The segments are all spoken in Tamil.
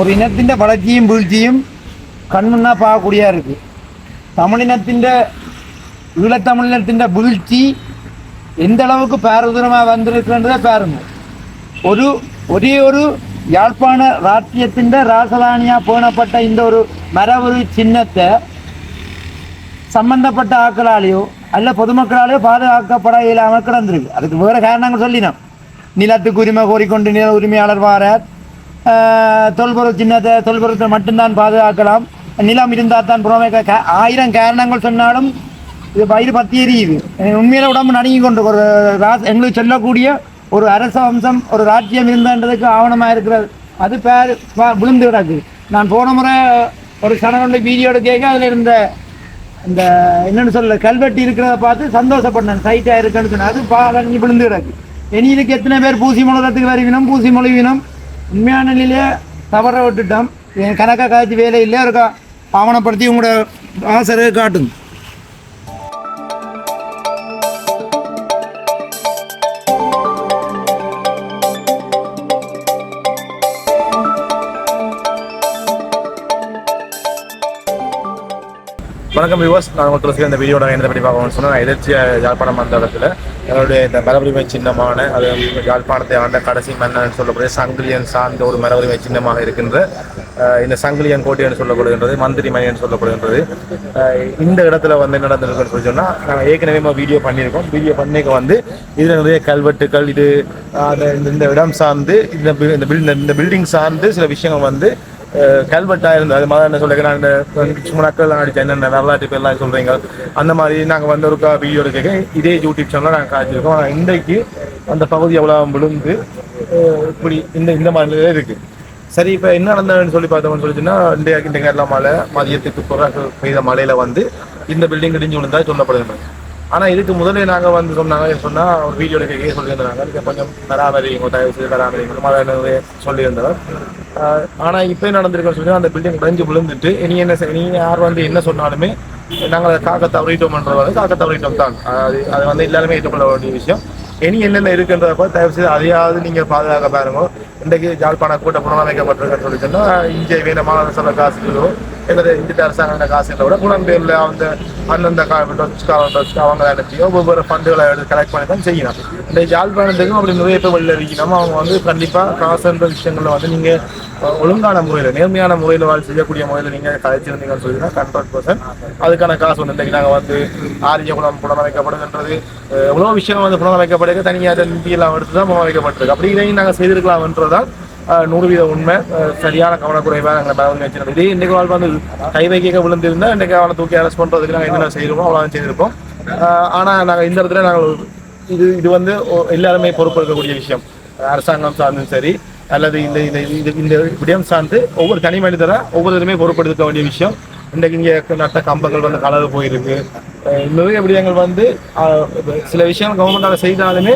ஒரு இனத்தின் வளர்ச்சியும் வீழ்ச்சியும் கண்முன்னா பார்க்கக்கூடியா இருக்கு. தமிழினத்தின் ஈழத்தமிழினத்தின் வீழ்ச்சி எந்த அளவுக்கு பேரதூரமாக வந்திருக்குன்றதை பாருங்க. ஒரு ஒரே ஒரு யாழ்ப்பாண ராஜ்யத்தின் ராசதானியாக பேணப்பட்ட இந்த ஒரு மரபுரி சின்னத்தை சம்பந்தப்பட்ட ஆக்களாலேயோ அல்ல பொதுமக்களாலேயோ பாதுகாக்கப்பட இல்லாமல் கிடந்திருக்கு. அதுக்கு வேறு காரணங்கள் சொல்லினோம். நிலத்துக்கு உரிமை கோரிக்கொண்டு நில உரிமையாளர் வாரார். தொல்பொருள் சின்னத்தை தொல்பொருளத்தை மட்டும்தான் பாதுகாக்கலாம். நிலம் இருந்தால் தான் புறமே க- ஆயிரம் காரணங்கள் சொன்னாலும் இது பயிர் பற்றி எரியுது. உண்மையில உடம்பு நடுங்கி கொண்டு ஒரு ராஸ் எங்களுக்கு சொல்லக்கூடிய ஒரு அரச வம்சம் ஒரு ராஜ்யம் இருந்ததுக்கு ஆவணமாக இருக்கிறது. அது பேர் பா- விழுந்து கிடக்கு. நான் போன முறை ஒரு கணவனுடைய வீடியோ கேட்க அதில் இருந்த இந்த என்னென்னு சொல்ல கல்வெட்டு இருக்கிறத பார்த்து சந்தோஷப்பட்டேன். சைட்டாக இருக்குன்னு சொன்னேன். அது பாலங்கி விழுந்து கிடக்கு. இனி இதுக்கு எத்தனை பேர் பூசி முழுகிறதுக்கு வருவினோம்? பூசி மொழிவினம் உண்மையான நிலையிலே தவற விட்டுட்டோம். என் கணக்காக காய்ச்சி வேலை இல்லையா இருக்கா? ஆவணப்படுத்தி உங்களோட ஆசரை காட்டுங்க. வணக்கம் வியூவர்ஸ் நான் உங்களுக்கு இந்த வீடியோட என்ன பற்றி பார்க்கணும்னு சொன்னால் நான் எதிர்த்து யாழ்ப்பாணம் வந்த இடத்துல என்னுடைய இந்த மரபுரிமை சின்னமான அது யாழ்ப்பாணத்தை ஆண்ட கடைசி மன்னன் சொல்லக்கூடிய சங்கிலியன் சார்ந்த ஒரு மரபுரிமை சின்னமாக இருக்கின்ற இந்த சங்கிலியன் கோட்டை என்று சொல்லப்படுகின்றது மந்திரி மணி என்று சொல்லப்படுகின்றது. இந்த இடத்துல வந்து என்ன நடந்திருக்குன்னு சொல்லி சொன்னால் நாங்கள் ஏற்கனவே வீடியோ பண்ணியிருக்கோம். வீடியோ பண்ணிக்க வந்து இதில் நிறைய கல்வெட்டுகள் இது அந்த இந்த- இந்த இடம் சார்ந்து இந்த இந்த பில்டிங் சார்ந்து சில விஷயங்கள் வந்து அஹ் கல்வெட்டா இருந்தது அது மாதிரி என்ன சொல்லுங்க இந்த சும்மா நக்கல் அடிச்ச என்னென்ன வரலாற்று பேர்லாம் சொல்றீங்க? அந்த மாதிரி நாங்கள் வந்து ஒரு வீடியோ எடுக்க இதே யூடியூப் சேனலில் நாங்கள் காய்ச்சிருக்கோம் இன்றைக்கு அந்த பகுதி எவ்வளோ விழுந்து இப்படி இந்த இந்த மாதிரி இருக்கு. சரி இப்போ என்ன நடந்ததுன்னு சொல்லி பார்த்தோம்னு சொல்லிச்சுன்னா இந்த இந்த கேரளா மலை மதியத்துக்கு பிறகு பெய்த மலையில் வந்து இந்த பில்டிங் இடிஞ்சு விழுந்தா சொல்லப்படுது ஆனால் இதுக்கு முதல்ல நாங்கள் வந்து சொன்னாங்க சொன்னால் ஒரு வீடியோ எடுக்க சொல்லியிருந்தாங்க. இதுக்கு கொஞ்சம் பராமரிங்க தயவு செய்து பராமரிங்க மாதிரி சொல்லியிருந்தவர். ஆனால் ஆனா இப்போ என்ன சொல்லி அந்த பில்டிங் உடைஞ்சு விழுந்துட்டு இனி என்ன செய்- நீ யார் வந்து என்ன சொன்னாலுமே நாங்கள் அதை காக்க தவறிட்டோம்ன்றது வந்து காக்க தவறிட்டோம் தான். அது அது வந்து எல்லாருமே ஏற்றுக்கொள்ள வேண்டிய விஷயம். இனி என்னென்ன இருக்குன்றப்ப தயவு செய்து அதையாவது நீங்க பாதுகாக்க பாருங்க. இன்றைக்கு ஜாழ்ப்பாண கூட்டம் புனரமைக்கப்பட்டிருக்குன்னு சொல்லி சொன்னால் இங்கே வேணமான சொல்ல காசு காசுகளோ அல்லது இந்திய அரசாங்க காசுகளை விட புலம்பெயர்ல அந்த அந்தந்த டொச்கா அவங்க அனுப்பியோ ஒவ்வொரு ஃபண்டுகளை எடுத்து கலெக்ட் பண்ணி தான் செய்யணும். இந்த ஜாழ்ப்பாணத்துக்கும் அப்படி நிறைய பேர் வெளில இருக்கணும். அவங்க வந்து கண்டிப்பாக காசுன்ற விஷயங்களில் வந்து நீங்கள் ஒழுங்கான முறையில் நேர்மையான முறையில் வாழ் செய்யக்கூடிய முறையில் நீங்கள் கலைச்சிருந்தீங்கன்னு சொல்லினா ஹண்ட்ரட் பர்சன்ட் அதுக்கான காசு வந்து இன்றைக்கு நாங்கள் வந்து ஆரிய குணம் புனரமைக்கப்படுகின்றது. எவ்வளோ விஷயம் வந்து புனரமைக்கப்படுது தனியாக நிதியெல்லாம் எடுத்து தான் புனரமைக்கப்பட்டிருக்கு. அப்படி இதையும் நாங்கள் செய்திருக்கலாம்ன்றதால் நூறு வீத உண்மை. சரியான கவனக்குறைவாக நாங்கள் பலவன் வச்சிருந்தோம் இதே இன்றைக்கு வாழ் வந்து கை வைக்க விழுந்திருந்தால் இன்றைக்கு அவனை தூக்கி அரெஸ்ட் பண்ணுறதுக்கு நாங்கள் என்னென்ன செய்கிறோமோ அவ்வளோ செய்திருப்போம். ஆனால் ஆனா நாங்கள் இந்த இடத்துல நாங்கள் இது இது வந்து எல்லாருமே பொறுப்பெடுக்கக்கூடிய விஷயம். அரசாங்கம் சார்ந்தும் சரி அல்லது இந்த இந்த இந்த இந்த விடயம் சார்ந்து ஒவ்வொரு தனி மனிதராக ஒவ்வொருத்தருமே பொறுப்பெடுக்க வேண்டிய விஷயம். இன்றைக்கு இங்கே நட்ட கம்பங்கள் வந்து கலந்து போயிருக்கு. நிறைய விடயங்கள் வந்து சில விஷயங்கள் கவர்மெண்டால செய்தாலுமே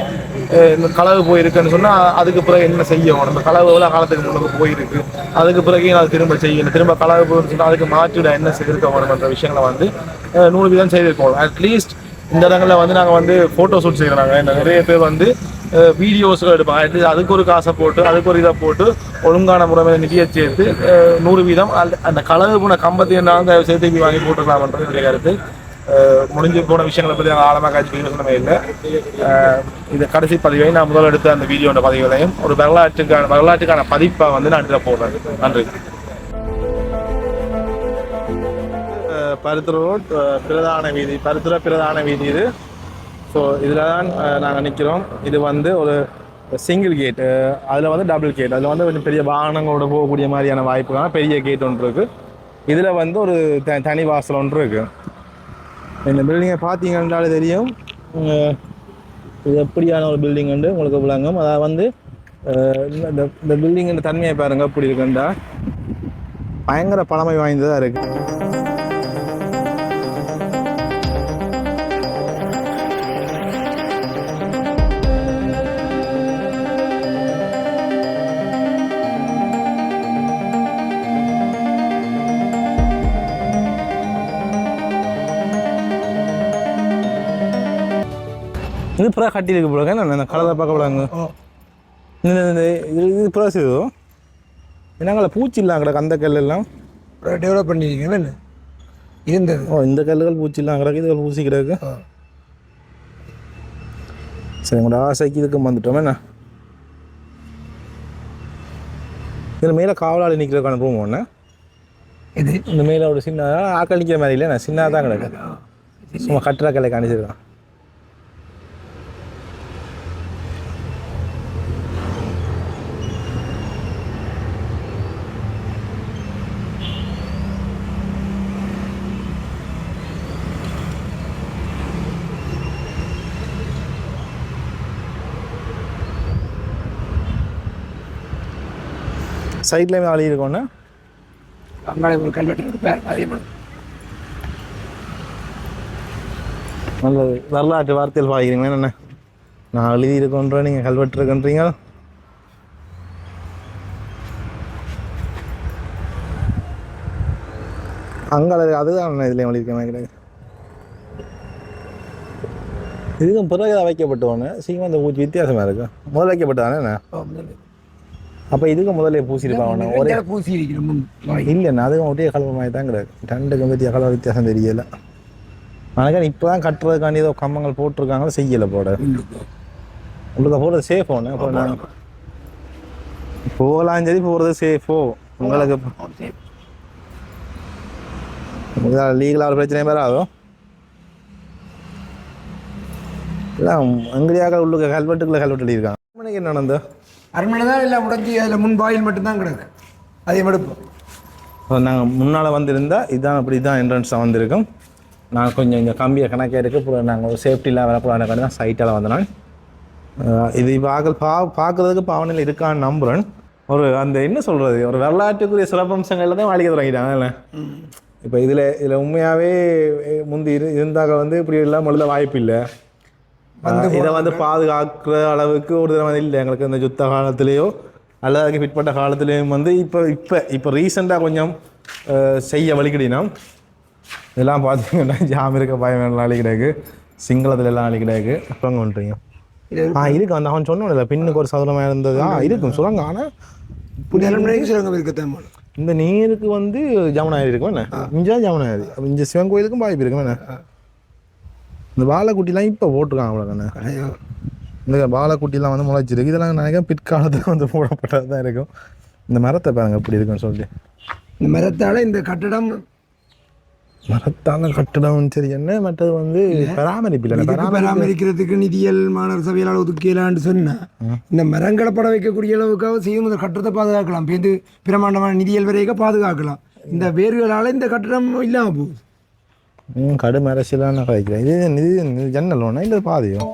களவு போயிருக்குன்னு சொன்னால் அதுக்கு பிறகு என்ன செய்யணும் நம்ம களவு எவ்வளோ காலத்துக்கு முன்னுக்கு போயிருக்கு. அதுக்கு பிறகு நான் திரும்ப செய்யணும்? திரும்ப களவு போயிருந்து சொன்னால் அதுக்கு மாற்றிட என்ன செய்திருக்க விஷயங்களை வந்து நூறு வீதம் செய்திருக்கோம். அட்லீஸ்ட் இந்த இடங்களில் வந்து நாங்கள் வந்து ஃபோட்டோ ஷூட் செய்கிறாங்க நிறைய பேர் வந்து வீடியோஸ்கள் எடுப்பாங்க. At அதுக்கு ஒரு காசை போட்டு அதுக்கு ஒரு இதை போட்டு ஒழுங்கான முறையில் நிதியை சேர்த்து நூறு வீதம் அந்த- அந்த களவு போன கம்பத்தை என்ன தயவு வாங்கி போட்டுக்கலாம்ன்றது என்னுடைய கருத்து. முடிஞ்சு போன விஷயங்களை பற்றி நாங்கள் ஆழமாக காட்சி பேசணுமே இல்லை. இது கடைசி பதிவையும் நான் முதல் எடுத்த அந்த வீடியோட பதிவுகளையும் ஒரு வரலாற்றுக்கான வரலாற்றுக்கான பதிப்பாக வந்து நான் இதில் போடுறேன். நன்றி. பருத்துற ரோட் பிரதான வீதி பருத்துற பிரதான வீதி இது. ஸோ இதில் தான் நாங்கள் நிற்கிறோம் இது வந்து ஒரு சிங்கிள் கேட்டு அதில் வந்து டபுள் கேட் அதில் வந்து கொஞ்சம் பெரிய வாகனங்களோட போகக்கூடிய மாதிரியான வாய்ப்புக்கான பெரிய கேட் ஒன்று இருக்குது இதில் வந்து ஒரு த தனி வாசல் ஒன்று இருக்குது இந்த பில்டிங்கை பார்த்தீங்கன்றாலே தெரியும். இது எப்படியான ஒரு பில்டிங் வந்து உங்களுக்கு விளங்கும். அதாவது வந்து இந்த இந்த பில்டிங்கின் தன்மையை பாருங்க எப்படி இருக்குண்டா பயங்கர பழமை வாய்ந்ததாக இருக்குது இது புறா கட்டி இருக்கு போல என்ன கலரை பார்க்க போலாங்க இது இது புறா செய்தோ என்னங்கள பூச்சி இல்லாம கிடக்கு அந்த கல் எல்லாம் டெவலப் பண்ணியிருக்கீங்க என்ன இருந்தது ஓ இந்த கல்லுகள் பூச்சி இல்லாம கிடக்கு இதுகள் பூசி கிடக்கு சரி உங்களோட ஆசைக்கு இதுக்கு வந்துட்டோம் என்ன இதில் மேலே காவலாளி நிற்கிறதுக்கான ரூம் ஒன்று இது இந்த மேலே ஒரு சின்ன ஆக்கள் நிற்கிற மாதிரி இல்லை சின்னதாக தான் கிடக்கு சும்மா கட்டுற கல்லை காணிச்சிருக்கான் சைட்லேயுமே ஆளி இருக்கோன்னு அங்காளி ஒரு கல்வெட்டு அதே நல்லது. வரலாற்று வார்த்தையில் பாய்க்கிறீங்களா என்ன நான் எழுதி இருக்கோன்ற நீங்கள் கல்வெட்டு இருக்குன்றீங்க அங்கே அதுதான் இதுலேயும் எழுதியிருக்கேன் நினைக்கிறேன் இதுக்கும் பிறகு தான் வைக்கப்பட்டவொன்னு சீக்கிரம் அந்த பூச்சி வித்தியாசமாக இருக்கு? முதல்ல வைக்கப்பட்டதானே என்ன அப்போ இதுக்கு முதல்ல பூசியிருப்பாங்க ஒரே பூசி இருக்கிற முன் இல்லைண்ணா அதுவும் ஒரே கலர் மாதிரி தான் கிடையாது ரெண்டுக்கும் பற்றிய கலர் வித்தியாசம் தெரியல. ஆனால் இப்போ தான் கட்டுறதுக்காண்டி ஏதோ கம்பங்கள் போட்டிருக்காங்க செய்யலை போட. உங்களுக்கு போகிறது சேஃப் ஒன்று போகலாம் சரி போகிறது சேஃபோ உங்களுக்கு லீகலாக ஒரு பிரச்சனையும் வராதோ இல்லை அங்கடியாக உள்ளுக்க கல்வெட்டுக்குள்ள கல்வெட்டு மணிக்கு என்ன நடந்தது அரண்மனை தான் எல்லாம் உடஞ்சி அதில் முன் வாயில் மட்டும்தான் கிடக்கு. அதே எடுப்போம். நாங்கள் முன்னால் வந்திருந்தா இதுதான் அப்படி தான் என்ட்ரன்ஸாக வந்திருக்கோம். நான் கொஞ்சம் இந்த கம்பியை கணக்கே இருக்குது அப்புறம் நாங்கள் ஒரு சேஃப்டியில் வரப்போறாங்க தான் சைட்டால் வந்தனால். இது பார்க்க பா பார்க்குறதுக்கு பாவனையில் இருக்கான்னு நம்புகிறேன் ஒரு அந்த என்ன சொல்கிறது ஒரு வரலாற்றுக்குரிய சிறப்பம்சங்கள்ல தான் வாழ்க்கை தொடங்கிட்டாங்க இப்போ இதில் இதில் உண்மையாகவே முந்தி இரு இருந்தாக்க வந்து இப்படி எல்லாம் எழுத வாய்ப்பு இல்லை இதை வந்து பாதுகாக்கிற அளவுக்கு ஒரு தடவை இல்லை. எங்களுக்கு இந்த யுத்த காலத்திலேயோ அல்லது அதுக்கு பிற்பட்ட காலத்திலேயும் வந்து இப்போ இப்போ இப்போ ரீசெண்டாக கொஞ்சம் செய்ய வழிக்கிடினோம் இதெல்லாம் பார்த்தீங்கன்னா ஜாம் இருக்க பயம் எல்லாம் அழி கிடையாது சிங்களத்தில் எல்லாம் அழி கிடையாது அப்புறம் பண்ணுறீங்க ஆ இருக்கு. அந்த அவன் சொன்னோம்ல பின்னுக்கு ஒரு சதுரமாக இருந்தது. ஆ இருக்கும். சுரங்க ஆனால் சுரங்கம் இருக்கத்தான். இந்த நீருக்கு வந்து ஜமுனாயிரி இருக்கும் என்ன? இங்கே ஜமுனாயிரி. அப்போ இங்கே சிவன் கோயிலுக்கும் வாய்ப்பு இருக்கும் என்ன? இந்த வாழைக்குட்டிலாம் இப்போ போட்டிருக்காங்க அவ்வளோதானே ஐயோ. இந்த வாழைக்குட்டிலாம் வந்து முளைச்சிருக்கு. இதெல்லாம் நினைக்கிறேன் பிற்காலத்தில் வந்து போடப்பட்டது தான் இருக்கும். இந்த மரத்தை பாருங்க எப்படி இருக்குன்னு சொல்லிட்டு. இந்த மரத்தால இந்த கட்டடம் மரத்தால கட்டடம் சரி என்ன மற்றது வந்து பராமரிப்பு பராமரிக்கிறதுக்கு நிதியல் மாணவர் சபையால் ஒதுக்கலான்னு சொன்னா இந்த மரங்களை பட வைக்கக்கூடிய அளவுக்காக செய்யும் இந்த கட்டடத்தை பாதுகாக்கலாம். பேருந்து பிரமாண்டமான நிதியல் வரைக்கும் பாதுகாக்கலாம். இந்த வேர்களால் இந்த கட்டடம் இல்லாமல் போகுது. கடும் அரசியலான கதைக்கிறேன். இது இது இது ஜன்னல் ஒன்றா இல்லை பாதியும்